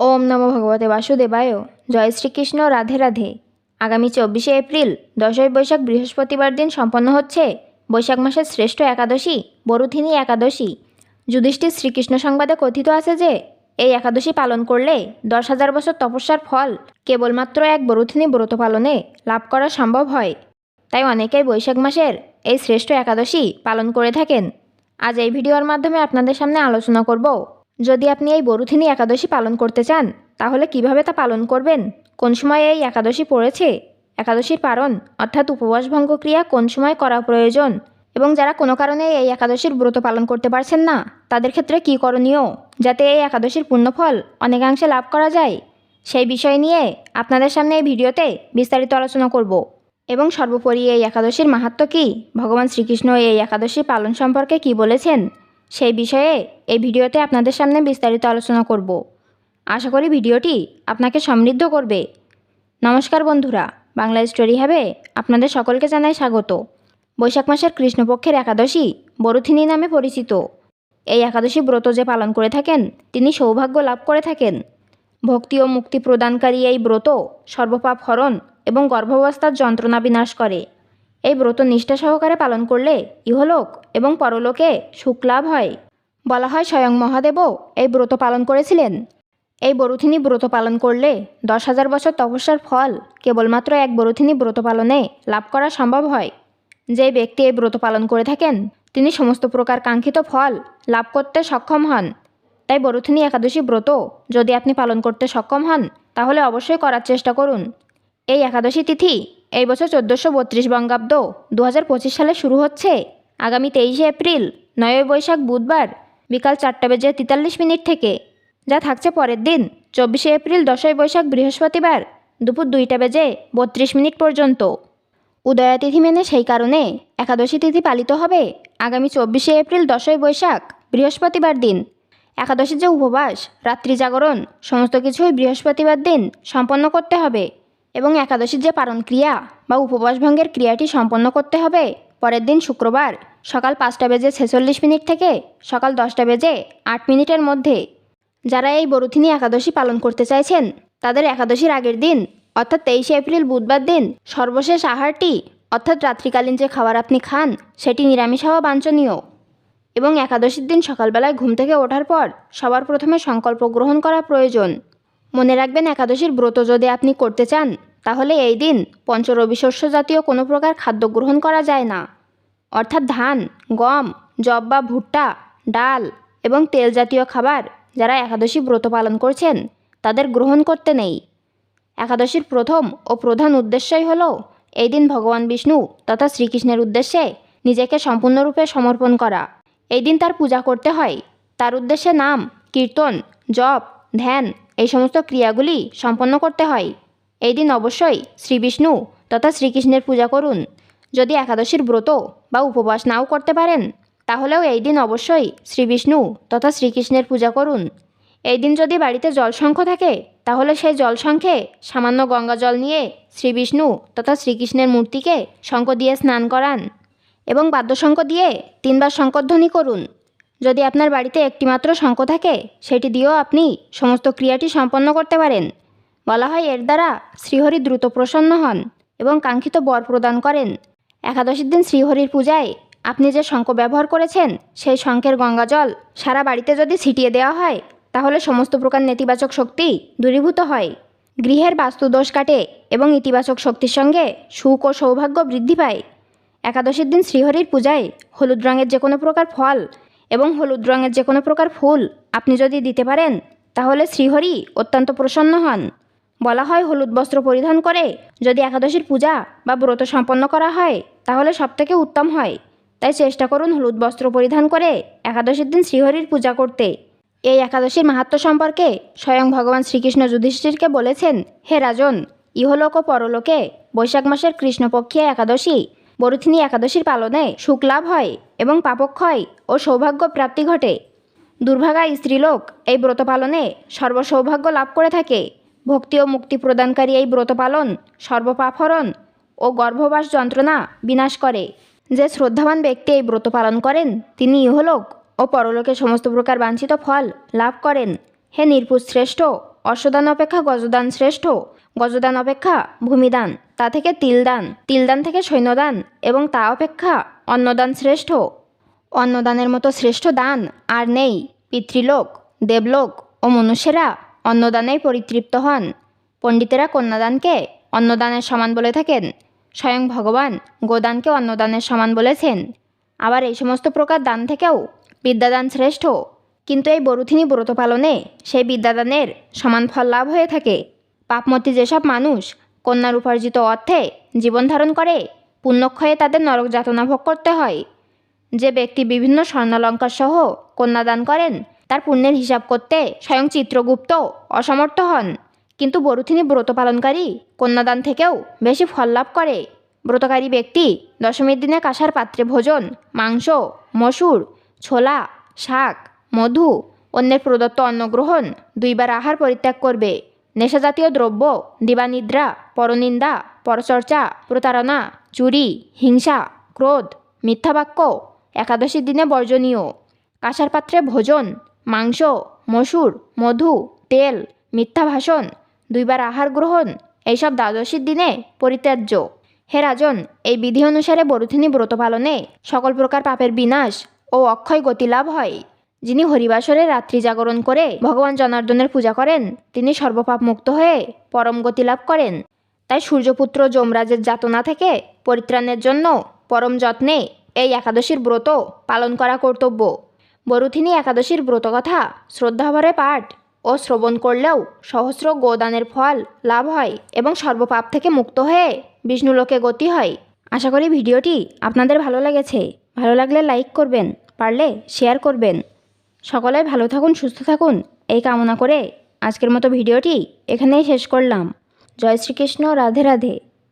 ওম নমো ভগবতে বাসুদেবায়। জয় শ্রীকৃষ্ণ, রাধে রাধে। আগামী চব্বিশে এপ্রিল, দশই বৈশাখ বৃহস্পতিবার দিন সম্পন্ন হচ্ছে। বৈশাখ মাসের শ্রেষ্ঠ একাদশী বরুথিনী একাদশী। যুধিষ্ঠির শ্রীকৃষ্ণ সংবাদে কথিত আছে যে, এই একাদশী পালন করলে দশ হাজার বছর তপস্যার ফল কেবলমাত্র এক বরুথিনী ব্রত পালনে লাভ করা সম্ভব হয়। তাই অনেকেই বৈশাখ মাসের এই শ্রেষ্ঠ একাদশী পালন করে থাকেন। আজ এই ভিডিওর মাধ্যমে আপনাদের সামনে আলোচনা করব যদি আপনি এই বরুথিনী একাদশী পালন করতে চান, তাহলে কীভাবে তা পালন করবেন? কোন সময় এই একাদশী পড়েছে? একাদশীর পারণ, অর্থাৎ উপবাস ভঙ্গ ক্রিয়া কোন সময় করা প্রয়োজন? এবং যারা কোনো কারণে এই একাদশীর ব্রত পালন করতে পারছেন না, তাদের ক্ষেত্রে কী করণীয়? যাতে এই একাদশীর পুণ্যফল অনেকাংশে লাভ করা যায়? সেই বিষয় নিয়ে আপনাদের সামনে এই ভিডিওতে বিস্তারিত আলোচনা করব। এবং সর্বোপরি এই একাদশীর মাহাত্ম কী? ভগবান শ্রীকৃষ্ণ এই একাদশী পালন সম্পর্কে কি বলেছেন? সেই বিষয়ে এই ভিডিওতে আপনাদের সামনে বিস্তারিত আলোচনা করব। আশা করি ভিডিওটি আপনাকে সমৃদ্ধ করবে। নমস্কার বন্ধুরা, বাংলা স্টোরি হবে আপনাদের সকলকে জানাই স্বাগত। বৈশাখ মাসের কৃষ্ণপক্ষের একাদশী বরুথিনী নামে পরিচিত। এই একাদশী ব্রত যে পালন করে থাকেন, তিনি সৌভাগ্য লাভ করে থাকেন। ভক্তি ও মুক্তি প্রদানকারী এই ব্রত সর্বপাপ হরণ এবং গর্ভাবস্থার যন্ত্রণা বিনাশ করে। এই ব্রত নিষ্ঠা সহকারে পালন করলে ইহলোক এবং পরলোকে সুখ লাভ হয়। বলা হয় স্বয়ং মহাদেবও এই ব্রত পালন করেছিলেন। এই বরুথিনী ব্রত পালন করলে দশ হাজার বছর তপস্যার ফল কেবলমাত্র এক বরুথিনী ব্রত পালনে লাভ করা সম্ভব হয়। যে ব্যক্তি এই ব্রত পালন করে থাকেন, তিনি সমস্ত প্রকার কাঙ্ক্ষিত ফল লাভ করতে সক্ষম হন। তাই বরুথিনী একাদশী ব্রত যদি আপনি পালন করতে সক্ষম হন, তাহলে অবশ্যই করার চেষ্টা করুন। এই একাদশী তিথি এই বছর চোদ্দোশো বত্রিশ বঙ্গাব্দ দু হাজার পঁচিশ সালে শুরু হচ্ছে। আগামী তেইশে এপ্রিল, নয়ই বৈশাখ বুধবার বিকাল চারটা বেজে তেতাল্লিশ মিনিট থেকে, যা থাকছে পরের দিন, চব্বিশে এপ্রিল, দশই বৈশাখ বৃহস্পতিবার দুপুর দুইটা বেজে বত্রিশ মিনিট পর্যন্ত। উদয়া তিথি মেনে সেই কারণে একাদশী তিথি পালিত হবে আগামী চব্বিশে এপ্রিল, দশই বৈশাখ বৃহস্পতিবার দিন। একাদশীর যে উপবাস, রাত্রি জাগরণ, সমস্ত কিছুই বৃহস্পতিবার দিন সম্পন্ন করতে হবে। এবং একাদশীর যে পারণ ক্রিয়া বা উপবাস ভঙ্গের ক্রিয়াটি সম্পন্ন করতে হবে, পরের দিন শুক্রবার, সকাল পাঁচটা বেজে ছেচল্লিশ মিনিট থেকে সকাল দশটা বেজে আট মিনিটের মধ্যে। যারা এই বরুথিনী একাদশী পালন করতে চাইছেন, তাদের একাদশীর আগের দিন, অর্থাৎ তেইশে এপ্রিল বুধবার দিন, সর্বশেষ আহারটি, অর্থাৎ রাত্রিকালীন যে খাবার আপনি খান, সেটি নিরামিষ হওয়া বাঞ্ছনীয়। এবং একাদশীর দিন সকালবেলায় ঘুম থেকে ওঠার পর সবার প্রথমে সংকল্প গ্রহণ করা প্রয়োজন। মনে রাখবেন, একাদশীর ব্রত যদি আপনি করতে চান, তাহলে এই দিন পঞ্চরবি শস্য জাতীয় কোনো প্রকার খাদ্য গ্রহণ করা যায় না। অর্থাৎ ধান, গম জব বা ভুট্টা, ডাল এবং তেল জাতীয় খাবার যারা একাদশী ব্রত পালন করছেন, তাদের গ্রহণ করতে নেই। একাদশীর প্রথম ও প্রধান উদ্দেশ্যই হল, এই দিন ভগবান বিষ্ণু তথা শ্রীকৃষ্ণের উদ্দেশ্যে নিজেকে সম্পূর্ণরূপে সমর্পণ করা। এই দিন তার পূজা করতে হয়। তার উদ্দেশ্যে নাম, কীর্তন, জপ, ধ্যান এই সমস্ত ক্রিয়াগুলি সম্পন্ন করতে হয়। এই দিন অবশ্যই শ্রীবিষ্ণু তথা শ্রীকৃষ্ণের পূজা করুন। যদি একাদশীর ব্রত বা উপবাস নাও করতে পারেন, তাহলেও এই দিন অবশ্যই শ্রীবিষ্ণু তথা শ্রীকৃষ্ণের পূজা করুন। এই দিন যদি বাড়িতে জলসংখ্য থাকে, তাহলে সেই জলসংখ্যে সামান্য গঙ্গা জল নিয়ে শ্রীবিষ্ণু তথা শ্রীকৃষ্ণের মূর্তিকে শঙ্খ দিয়ে স্নান করান এবং বাদ্যশঙ্খ দিয়ে তিনবার শঙ্করধ্বনি করুন। যদি আপনার বাড়িতে একটিমাত্র শঙ্খ থাকে, সেটি দিয়েও আপনি সমস্ত ক্রিয়াটি সম্পন্ন করতে পারেন। বলা হয় এর দ্বারা শ্রীহরি দ্রুত প্রসন্ন হন এবং কাঙ্ক্ষিত বর প্রদান করেন। একাদশীর দিন শ্রীহরির পূজায় আপনি যে শঙ্খ ব্যবহার করেছেন, সেই শঙ্খের গঙ্গাজল সারা বাড়িতে যদি ছিটিয়ে দেওয়া হয়, তাহলে সমস্ত প্রকার নেতিবাচক শক্তি দূরীভূত হয়। গৃহের বাস্তুদোষ কাটে এবং ইতিবাচক শক্তির সঙ্গে সুখ ও সৌভাগ্য বৃদ্ধি পায়। একাদশীর দিন শ্রীহরির পূজায় হলুদ রঙের যে কোনো প্রকার ফল এবং হলুদ রঙের যে কোনো প্রকার ফুল আপনি যদি দিতে পারেন, তাহলে শ্রীহরি অত্যন্ত প্রসন্ন হন। বলা হয় হলুদ বস্ত্র পরিধান করে। যদি একাদশীর পূজা বা ব্রত সম্পন্ন করা হয়, তাহলে সবথেকে উত্তম হয়। তাই চেষ্টা করুন হলুদ বস্ত্র পরিধান করে একাদশীর দিন শ্রীহরির পূজা করতে। এই একাদশীর মাহাত্ম সম্পর্কে স্বয়ং ভগবান শ্রীকৃষ্ণ যুধিষ্ঠিরকে বলেছেন, হে রাজন, ইহলোক ও পরলোকে বৈশাখ মাসের কৃষ্ণপক্ষীয় একাদশী, বরুথিনী একাদশীর পালনে সুখ লাভ হয়। এবং পাপক্ষয় ও সৌভাগ্য প্রাপ্তি ঘটে। দুর্ভাগা স্ত্রীলোক এই ব্রত পালনে সর্বসৌভাগ্য লাভ করে থাকে। ভক্তি ও মুক্তি প্রদানকারী এই ব্রত পালন সর্বপাফরণ ও গর্ভবাস যন্ত্রণা বিনাশ করে। যে শ্রদ্ধাবান ব্যক্তি এই ব্রত পালন করেন, তিনি ইহলোক ও পরলোকে সমস্ত প্রকার বাঞ্ছিত ফল লাভ করেন। হে শ্রেষ্ঠ, অশ্বদান অপেক্ষা গজদান শ্রেষ্ঠ গজদান অপেক্ষা, ভূমিদান, তা থেকে তিলদান তিলদান থেকে সৈন্যদান এবং তা অপেক্ষা অন্নদান শ্রেষ্ঠ। অন্নদানের মতো শ্রেষ্ঠ দান আর নেই, পিতৃলোক, দেবলোক ও মনুষ্যেরা অন্নদানেই পরিতৃপ্ত হন। পণ্ডিতেরা কন্যাদানকে অন্নদানের সমান বলে থাকেন, স্বয়ং ভগবান গোদানকে অন্নদানের সমান বলেছেন। আবার এই সমস্ত প্রকার দান থেকেও বিদ্যাদান শ্রেষ্ঠ। কিন্তু এই বরুথিনী ব্রত পালনে সেই বিদ্যাদানের সমান ফল লাভ হয়ে থাকে। পাপমতি যেসব মানুষ কন্যার উপার্জিত অর্থে জীবন ধারণ করে, পুণ্যক্ষয়ে তাদের নরক যাতনা ভোগ করতে হয়। যে ব্যক্তি বিভিন্ন স্বর্ণালঙ্কার সহ কন্যাদান করেন, তার পুণ্যের হিসাব করতে স্বয়ং চিত্রগুপ্ত অসমর্থ হন। কিন্তু বরুথিনী ব্রত পালনকারী কন্যাদান থেকেও বেশি ফল লাভ করে। ব্রতকারী ব্যক্তি দশমীর দিনে কাঁসার পাত্রে ভোজন, মাংস, মসুর, ছোলা, শাক, মধু, অন্যের প্রদত্ত অন্নগ্রহণ দুইবার আহার পরিত্যাগ করবে। নেশাজাতীয় দ্রব্য, দিবানিদ্রা, পরনিন্দা, পরচর্চা, প্রতারণা, চুরি, হিংসা, ক্রোধ মিথ্যাবাক্য একাদশীর দিনে বর্জনীয়। কাঁসার পাত্রে ভোজন, মাংস, মসুর, মধু, তেল, মিথ্যা ভাষণ, দুইবার আহার গ্রহণ, এইসব দ্বাদশীর দিনে পরিত্যাজ্য। হে রাজন, এই বিধি অনুসারে বরুথিনী ব্রত পালনে সকল প্রকার পাপের বিনাশ ও অক্ষয় গতি লাভ হয়। যিনি হরিবাসরে রাত্রি জাগরণ করে ভগবান জনার্দনের পূজা করেন, তিনি সর্বপাপ মুক্ত হয়ে পরম গতি লাভ করেন। তাই সূর্যপুত্র যমরাজের যাতনা থেকে পরিত্রাণের জন্য পরম যত্নে এই একাদশীর ব্রত পালন করা কর্তব্য। বরুথিনী একাদশীর ব্রত কথা শ্রদ্ধাভরে পাঠ ও শ্রবণ করলেও সহস্র গোদানের ফল লাভ হয় এবং সর্বপাপ থেকে মুক্ত হয়ে বিষ্ণুলোকে গতি হয়। আশা করি ভিডিওটি আপনাদের ভালো লেগেছে। ভালো লাগলে লাইক করবেন, পারলে শেয়ার করবেন। সকলে ভালো থাকুন, সুস্থ থাকুন। এই কামনা করে আজকের মতো ভিডিওটি এখানেই শেষ করলাম। জয় শ্রীকৃষ্ণ, রাধে রাধে।